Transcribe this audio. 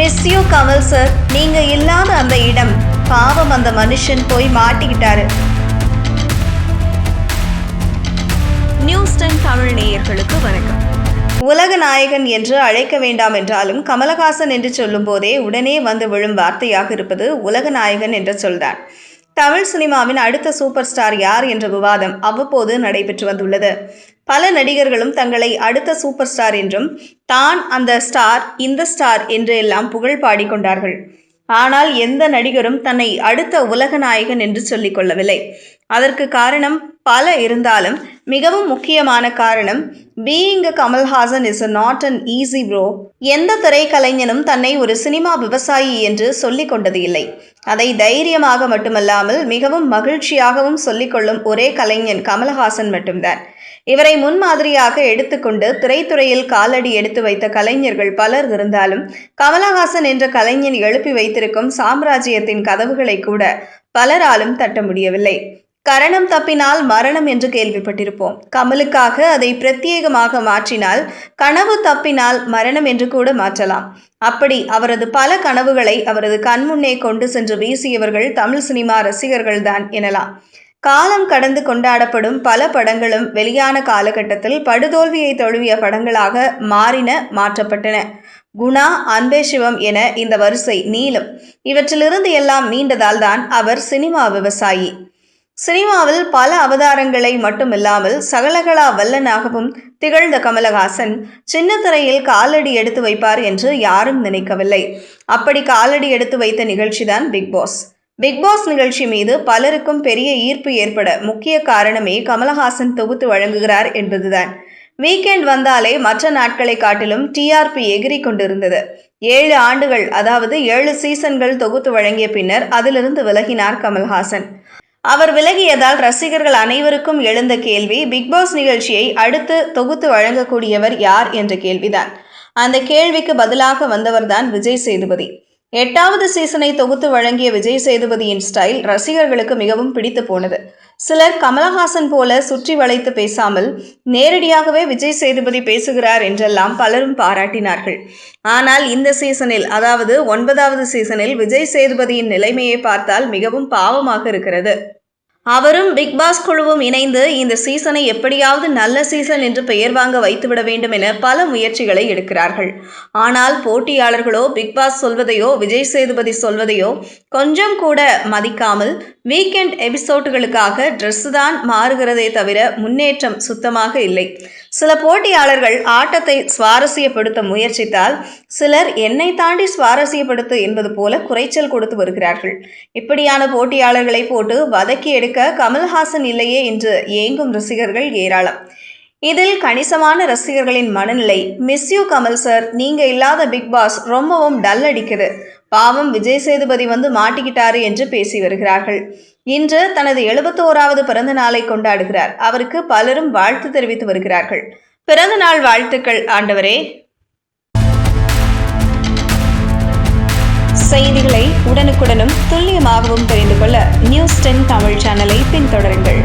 Miss you Kamal sir நீங்க இல்லாத அந்த இடம். பாவம் அந்த மனுஷன் போய் மாட்டிக்கிட்டாரு. நியூஸ் டென் தமிழ் நேயர்களுக்கு வணக்கம். உலக நாயகன் என்று அழைக்க வேண்டாம் என்றாலும் கமலஹாசன் என்று சொல்லும்போதே உடனே வந்து விழும் வார்த்தையாக இருப்பது உலக நாயகன் என்ற சொல்தான் தமிழ் சினிமாவின் அடுத்த சூப்பர் ஸ்டார் யார் என்ற விவாதம் அவ்வப்போது நடைபெற்று வந்துள்ளது. பல நடிகர்களும் தங்களை அடுத்த சூப்பர் ஸ்டார் என்றும் தான் அந்த ஸ்டார் இந்த ஸ்டார் என்று எல்லாம் புகழ் பாடிக்கொண்டார்கள் ஆனால் எந்த நடிகரும் தன்னை அடுத்த உலக நாயகன் என்று சொல்லிக் கொள்ளவில்லை. அதற்கு காரணம் பல இருந்தாலும் மிகவும் முக்கியமான காரணம் being a Kamal Haasan is a not an easy bro எந்த திரைக்கலைஞனும் தன்னை ஒரு சினிமா விவசாயி என்று சொல்லிக் கொண்டது இல்லை. அதை தைரியமாக மட்டுமல்லாமல் மிகவும் மகிழ்ச்சியாகவும் சொல்லிக்கொள்ளும் ஒரே கலைஞன் கமல்ஹாசன் மட்டும்தான். இவரை முன்மாதிரியாக எடுத்துக்கொண்டு திரைத்துறையில் காலடி எடுத்து வைத்த கலைஞர்கள் பலர் இருந்தாலும் கமலஹாசன் என்ற கலைஞன் எழுப்பி வைத்திருக்கும் சாம்ராஜ்யத்தின் கதவுகளை கூட பலராலும் தட்ட முடியவில்லை. கரணம் தப்பினால் மரணம் என்று கேள்விப்பட்டிருப்போம். கமலுக்காக அதை பிரத்யேகமாக மாற்றினால் கனவு தப்பினால் மரணம் என்று கூட மாற்றலாம். அப்படி அவரது பல கனவுகளை அவரது கண்முன்னே கொண்டு சென்று வீசியவர்கள் தமிழ் சினிமா ரசிகர்கள்தான் எனலாம். காலம் கடந்து கொண்டாடப்படும் பல படங்களும் வெளியான காலகட்டத்தில் படுதோல்வியை தழுவிய படங்களாக மாறின மாற்றப்பட்டன. குணா அன்பே சிவம் என இந்த வரிசை நீளும். இவற்றிலிருந்து எல்லாம் மீண்டதால் தான் அவர் சினிமா விவசாயி. சினிமாவில் பல அவதாரங்களை மட்டுமில்லாமல் சகலகலா வல்லனாகவும் திகழ்ந்த கமலஹாசன் சின்ன திரையில் காலடி எடுத்து வைப்பார் என்று யாரும் நினைக்கவில்லை. அப்படி காலடி எடுத்து வைத்த நிகழ்ச்சிதான் பிக் பாஸ். பிக்பாஸ் நிகழ்ச்சி மீது பலருக்கும் பெரிய ஈர்ப்பு ஏற்பட முக்கிய காரணமே கமலஹாசன் தொகுத்து வழங்குகிறார் என்பதுதான். வீக்கெண்ட் வந்தாலே மற்ற நாட்களை காட்டிலும் டிஆர்பி எகிரி கொண்டிருந்தது. ஏழு ஆண்டுகள் அதாவது ஏழு சீசன்கள் தொகுத்து வழங்கிய பின்னர் அதிலிருந்து விலகினார் கமல்ஹாசன். அவர் விலகியதால் ரசிகர்கள் அனைவருக்கும் எழுந்த கேள்வி பிக்பாஸ் நிகழ்ச்சியை அடுத்து தொகுத்து வழங்கக்கூடியவர் யார் என்ற கேள்விதான். அந்த கேள்விக்கு பதிலாக வந்தவர்தான் விஜய் சேதுபதி. எட்டாவது சீசனை தொகுத்து வழங்கிய விஜய் சேதுபதியின் ஸ்டைல் ரசிகர்களுக்கு மிகவும் பிடித்து போனது. சிலர் கமலஹாசன் போல சுற்றி வளைத்து பேசாமல் நேரடியாகவே விஜய் சேதுபதி பேசுகிறார் என்றெல்லாம் பலரும் பாராட்டினார்கள். ஆனால் இந்த சீசனில் அதாவது ஒன்பதாவது சீசனில் விஜய் சேதுபதியின் நிலைமையை பார்த்தால் மிகவும் பாவமாக இருக்கிறது. அவரும் பிக் பாஸ் குழுவும் இணைந்து இந்த சீசனை எப்படியாவது நல்ல சீசன் என்று பெயர் வாங்க வைத்துவிட வேண்டும் என பல முயற்சிகளை எடுக்கிறார்கள். ஆனால் போட்டியாளர்களோ பிக் பாஸ் சொல்வதையோ விஜய் சேதுபதி சொல்வதையோ கொஞ்சம் கூட மதிக்காமல் வீக்கெண்ட் எபிசோடுகளுக்காக ட்ரெஸ் தான் மாறுகிறதே தவிர முன்னேற்றம் சுத்தமாக இல்லை. சில போட்டியாளர்கள் ஆட்டத்தை சுவாரஸ்யப்படுத்த முயற்சித்தால் சிலர் என்னை தாண்டி சுவாரஸ்யப்படுத்து என்பது போல குறைச்சல் கொடுத்து வருகிறார்கள். இப்படியான போட்டியாளர்களை போட்டு வதக்கி எடுக்க கமல்ஹாசன் இல்லையே என்று ஏங்கும் ரசிகர்கள் ஏராளம். இதில் கணிசமான ரசிகர்களின் மனநிலை மிஸ் யூ கமல் சார் நீங்க இல்லாத பிக் பாஸ் ரொம்பவும் டல் அடிக்குது. பாவம் விஜய் சேதுபதி வந்து மாட்டிக்கிட்டாரு என்று பேசி வருகிறார்கள். இன்று தனது எழுபத்தோராவது பிறந்த நாளை கொண்டாடுகிறார். அவருக்கு பலரும் வாழ்த்து தெரிவித்து வருகிறார்கள். பிறந்த நாள் வாழ்த்துக்கள் ஆண்டவரே. செய்திகளை உடனுக்குடனும் துல்லியமாகவும் தெரிந்து கொள்ள நியூஸ் டென் தமிழ் சேனலை பின்தொடருங்கள்.